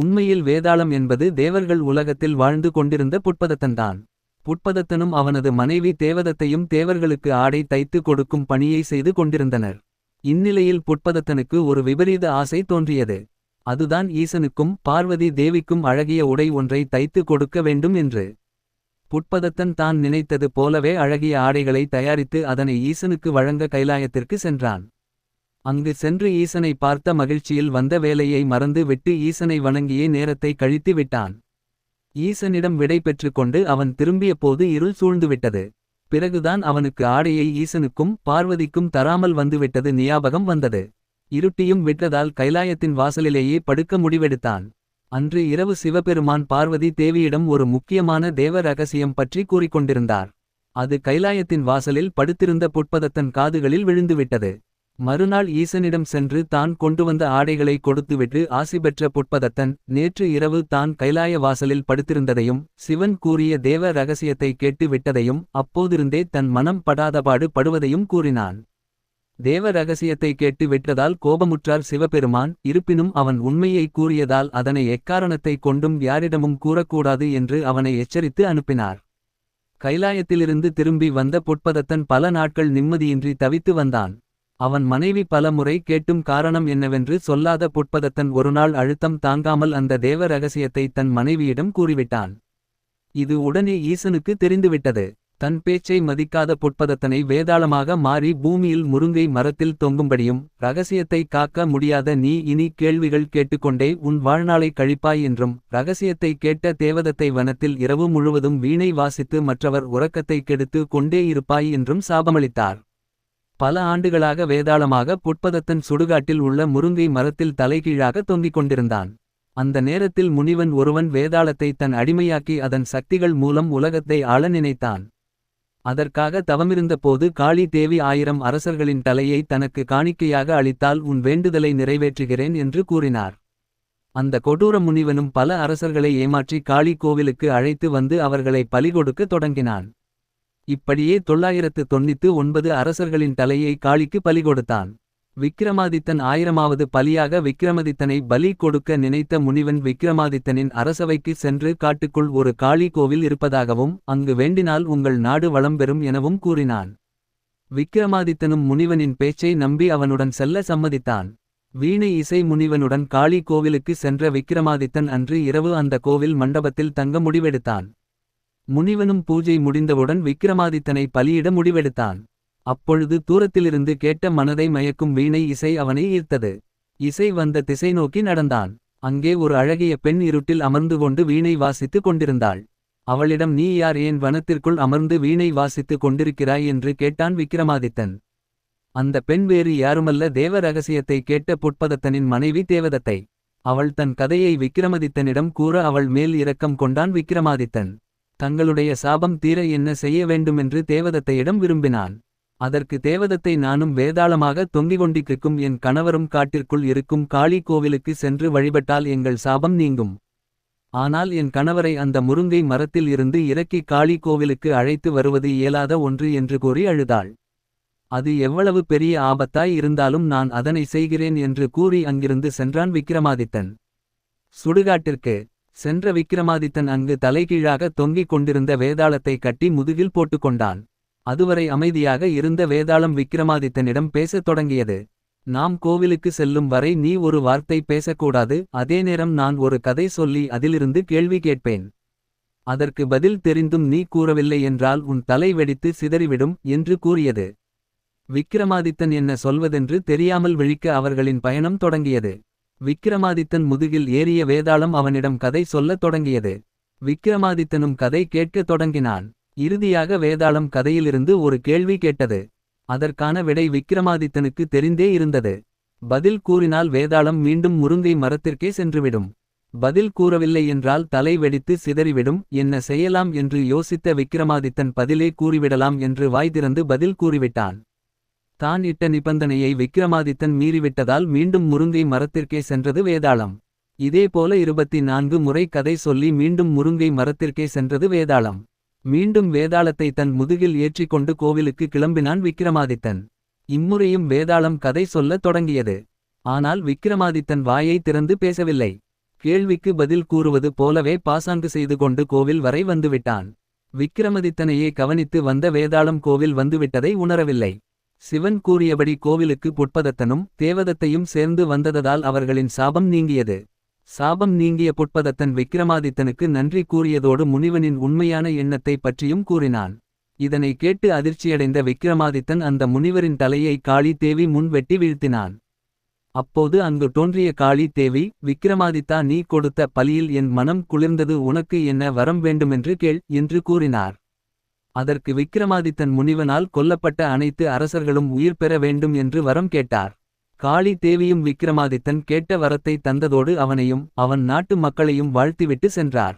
உண்மையில் வேதாளம் என்பது தேவர்கள் உலகத்தில் வாழ்ந்து கொண்டிருந்த புட்பதத்தன்தான். புட்பதத்தனும் அவனது மனைவி தேவதத்தையும் தேவர்களுக்கு ஆடை தைத்து கொடுக்கும் பணியை செய்து கொண்டிருந்தனர். இந்நிலையில் புட்பதத்தனுக்கு ஒரு விபரீத ஆசை தோன்றியது. அதுதான் ஈசனுக்கும் பார்வதி தேவிக்கும் அழகிய உடை ஒன்றை தைத்து கொடுக்க வேண்டும் என்று. புட்பதத்தன் தான் நினைத்தது போலவே அழகிய ஆடைகளை தயாரித்து அதனை ஈசனுக்கு வழங்க கைலாயத்திற்கு சென்றான். அங்கு சென்று ஈசனை பார்த்த மகிழ்ச்சியில் வந்த வேலையை மறந்து விட்டு ஈசனை வணங்கியே நேரத்தை கழித்து விட்டான். ஈசனிடம் விடை பெற்று கொண்டு அவன் திரும்பிய போது இருள் சூழ்ந்துவிட்டது. பிறகுதான் அவனுக்கு ஆடையை ஈசனுக்கும் பார்வதிக்கும் தராமல் வந்துவிட்டது ஞாபகம் வந்தது. இருட்டியும் விட்டதால் கைலாயத்தின் வாசலிலேயே படுக்க முடிவெடுத்தான். அன்று இரவு சிவபெருமான் பார்வதி தேவியிடம் ஒரு முக்கியமான தேவ ரகசியம் பற்றி கூறிக்கொண்டிருந்தார். அது கைலாயத்தின் வாசலில் படுத்திருந்த புட்பதத்தன் காதுகளில் விழுந்துவிட்டது. மறுநாள் ஈசனிடம் சென்று தான் கொண்டு வந்த ஆடைகளை கொடுத்துவிட்டு ஆசி பெற்ற புட்பதத்தன் நேற்று இரவு தான் கைலாய வாசலில் படுத்திருந்ததையும் சிவன் கூறிய தேவ ரகசியத்தை கேட்டு விட்டதையும் அப்போதிருந்தே தன் மனம் படாதபாடு படுவதையும் கூறினான். தேவ ரகசியத்தை கேட்டு விட்டதால் கோபமுற்றார் சிவபெருமான் இருப்பினும் அவன் உண்மையை கூறியதால் அதனை எக்காரணத்தை கொண்டும் யாரிடமும் கூறக்கூடாது என்று அவனை எச்சரித்து அனுப்பினார். கைலாயத்திலிருந்து திரும்பி வந்த புட்பதத்தன் பல நாட்கள் நிம்மதியின்றி தவித்து வந்தான். அவன் மனைவி பல முறை கேட்டும் காரணம் என்னவென்று சொல்லாத புட்பதத்தன் ஒருநாள் அழுத்தம் தாங்காமல் அந்த தேவ ரகசியத்தை தன் மனைவியிடம் கூறிவிட்டான். இது உடனே ஈசனுக்கு தெரிந்துவிட்டது. தன் பேச்சை மதிக்காத புட்பதத்தனை வேதாளமாக மாறி பூமியில் முருங்கை மரத்தில் தொங்கும்படியும் ரகசியத்தை காக்க முடியாத நீ இனி கேள்விகள் கேட்டுக்கொண்டே உன் வாழ்நாளை கழிப்பாய் என்றும் ரகசியத்தை கேட்ட தேவதத்தை வனத்தில் இரவு முழுவதும் வீணை வாசித்து மற்றவர் உறக்கத்தை கெடுத்து கொண்டே இருப்பாய் என்றும் சாபமளித்தார். பல ஆண்டுகளாக வேதாளமாக புட்பதத்தன் சுடுகாட்டில் உள்ள முருங்கை மரத்தில் தலைகீழாக தொங்கிக் கொண்டிருந்தான். அந்த நேரத்தில் முனிவன் ஒருவன் வேதாளத்தை தன் அடிமையாக்கி அதன் சக்திகள் மூலம் உலகத்தை ஆள நினைத்தான். அதற்காக தவமிருந்த போது காளி தேவி ஆயிரம் அரசர்களின் தலையை தனக்கு காணிக்கையாக அளித்தால் உன் வேண்டுதலை நிறைவேற்றுகிறேன் என்று கூறினார். அந்த கொடூர முனிவனும் பல அரசர்களை ஏமாற்றி காளி கோவிலுக்கு அழைத்து வந்து அவர்களை பலிகொடுக்க தொடங்கினான். இப்படியே தொள்ளாயிரத்து தொன்னித்து ஒன்பது அரசர்களின் தலையை காளிக்கு பலி கொடுத்தான். விக்கிரமாதித்தன் ஆயிரமாவது பலியாக விக்கிரமாதித்தனை பலி கொடுக்க நினைத்த முனிவன் விக்கிரமாதித்தனின் அரசவைக்கு சென்று காட்டுக்குள் ஒரு காளி கோவில் இருப்பதாகவும் அங்கு வேண்டினால் உங்கள் நாடு வளம் பெறும் எனவும் கூறினான். விக்கிரமாதித்தனும் முனிவனின் பேச்சை நம்பி அவனுடன் செல்ல சம்மதித்தான். வீணை இசை முனிவனுடன் காளி கோவிலுக்கு சென்ற விக்கிரமாதித்தன் அன்று இரவு அந்த கோவில் மண்டபத்தில் தங்க முடிவெடுத்தான். முனிவனும் பூஜை முடிந்தவுடன் விக்கிரமாதித்தனை பலியிட முடிவெடுத்தான். அப்பொழுது தூரத்திலிருந்து கேட்ட மனதை மயக்கும் வீணை இசை அவனை ஈர்த்தது. இசை வந்த திசை நோக்கி நடந்தான். அங்கே ஒரு அழகிய பெண் இருட்டில் அமர்ந்து கொண்டு வீணை வாசித்துக் கொண்டிருந்தாள். அவளிடம் நீ யார்? ஏன் வனத்திற்குள் அமர்ந்து வீணை வாசித்துக் கொண்டிருக்கிறாய்? என்று கேட்டான் விக்கிரமாதித்தன். அந்த பெண் வேறு யாருமல்ல தேவ ரகசியத்தை கேட்ட புட்பதத்தனின் மனைவி தேவதத்தை. அவள் தன் கதையை விக்கிரமாதித்தனிடம் கூற அவள் மேல் இரக்கம் கொண்டான் விக்கிரமாதித்தன். தங்களுடைய சாபம் தீர என்ன செய்ய வேண்டுமென்று தேவதத்தையிடம் விரும்பினான். அதற்கு தேவதத்தை நானும் வேதாளமாக தொங்கிக் கொண்டிருக்கும் என் கணவரும் காட்டிற்குள் இருக்கும் காளி கோவிலுக்கு சென்று வழிபட்டால் எங்கள் சாபம் நீங்கும். ஆனால் என் கணவரை அந்த முருங்கை மரத்தில் இருந்து இறக்கி காளி கோவிலுக்கு அழைத்து வருவது இயலாத ஒன்று என்று கூறி அழுதாள். அது எவ்வளவு பெரிய ஆபத்தாய் இருந்தாலும் நான் அதனை செய்கிறேன் என்று கூறி அங்கிருந்து சென்றான் விக்கிரமாதித்தன். சுடுகாட்டிற்கு சென்ற விக்கிரமாதித்தன் அங்கு தலைகீழாக தொங்கிக் கொண்டிருந்த வேதாளத்தை கட்டி முதுகில் போட்டுக்கொண்டான் அதுவரை அமைதியாக இருந்த வேதாளம் விக்கிரமாதித்தனிடம் பேசத் தொடங்கியது. நாம் கோவிலுக்கு செல்லும் வரை நீ ஒரு வார்த்தை பேசக்கூடாது அதே நேரம் நான் ஒரு கதை சொல்லி அதிலிருந்து கேள்வி கேட்பேன். அதற்கு பதில் தெரிந்தும் நீ கூறவில்லை என்றால் உன் தலை வெடித்து சிதறிவிடும் என்று கூறியது. விக்கிரமாதித்தன் என்ன சொல்வதென்று தெரியாமல் விழிக்க அவர்களின் பயணம் தொடங்கியது. விக்கிரமாதித்தன் முதுகில் ஏறிய வேதாளம் அவனிடம் கதை சொல்லத் தொடங்கியது. விக்கிரமாதித்தனும் கதை கேட்கத் தொடங்கினான். இறுதியாக வேதாளம் கதையிலிருந்து ஒரு கேள்வி கேட்டது. அதற்கான விடை விக்கிரமாதித்தனுக்கு தெரிந்தே இருந்தது. பதில் கூறினால் வேதாளம் மீண்டும் முருங்கை மரத்திற்கே சென்றுவிடும். பதில் கூறவில்லை என்றால் தலை வெடித்து சிதறிவிடும். என்ன செய்யலாம் என்று யோசித்த விக்கிரமாதித்தன் பதிலே கூறிவிடலாம் என்று வாய் திறந்து பதில் கூறிவிட்டான். தான் இட்ட நிபந்தனையை விக்கிரமாதித்தன் மீறிவிட்டதால் மீண்டும் முருங்கை மரத்திற்கே சென்றது வேதாளம். இதேபோல இருபத்தி நான்கு முறை கதை சொல்லி மீண்டும் முருங்கை மரத்திற்கே சென்றது வேதாளம். மீண்டும் வேதாளத்தை தன் முதுகில் ஏற்றிக்கொண்டு கோவிலுக்கு கிளம்பினான் விக்கிரமாதித்தன். இம்முறையும் வேதாளம் கதை சொல்லத் தொடங்கியது. ஆனால் விக்கிரமாதித்தன் வாயை திறந்து பேசவில்லை. கேள்விக்கு பதில் கூறுவது போலவே பாசாங்கு செய்து கொண்டு கோவில் வரை வந்துவிட்டான். விக்ரமதித்தனையே கவனித்து வந்த வேதாளம் கோவில் வந்துவிட்டதை உணரவில்லை. சிவன் கூறியபடி கோவிலுக்கு புட்பதத்தனும் தேவதத்தையும் சேர்ந்து வந்ததால் அவர்களின் சாபம் நீங்கியது. சாபம் நீங்கிய புட்பதத்தன் விக்கிரமாதித்தனுக்கு நன்றி கூறியதோடு முனிவனின் உண்மையான எண்ணத்தை பற்றியும் கூறினான். இதனை கேட்டு அதிர்ச்சியடைந்த விக்கிரமாதித்தன் அந்த முனிவரின் தலையை காளி தேவி முன் வெட்டி வீழ்த்தினான். அப்போது அங்கு தோன்றிய காளி தேவி விக்கிரமாதித்தா நீ கொடுத்த பலியில் என் மனம் குளிர்ந்தது உனக்கு என்ன வரம் வேண்டுமென்று கேள் என்று கூறினார். அதற்கு விக்கிரமாதித்தன் முனிவனால் கொல்லப்பட்ட அனைத்து அரசர்களும் உயிர் பெற வேண்டும் என்று வரம் கேட்டார். காளி தேவியும் விக்கிரமாதித்தன் கேட்ட வரத்தை தந்ததோடு அவனையும் அவன் நாட்டு மக்களையும் வாழ்த்திவிட்டு சென்றார்.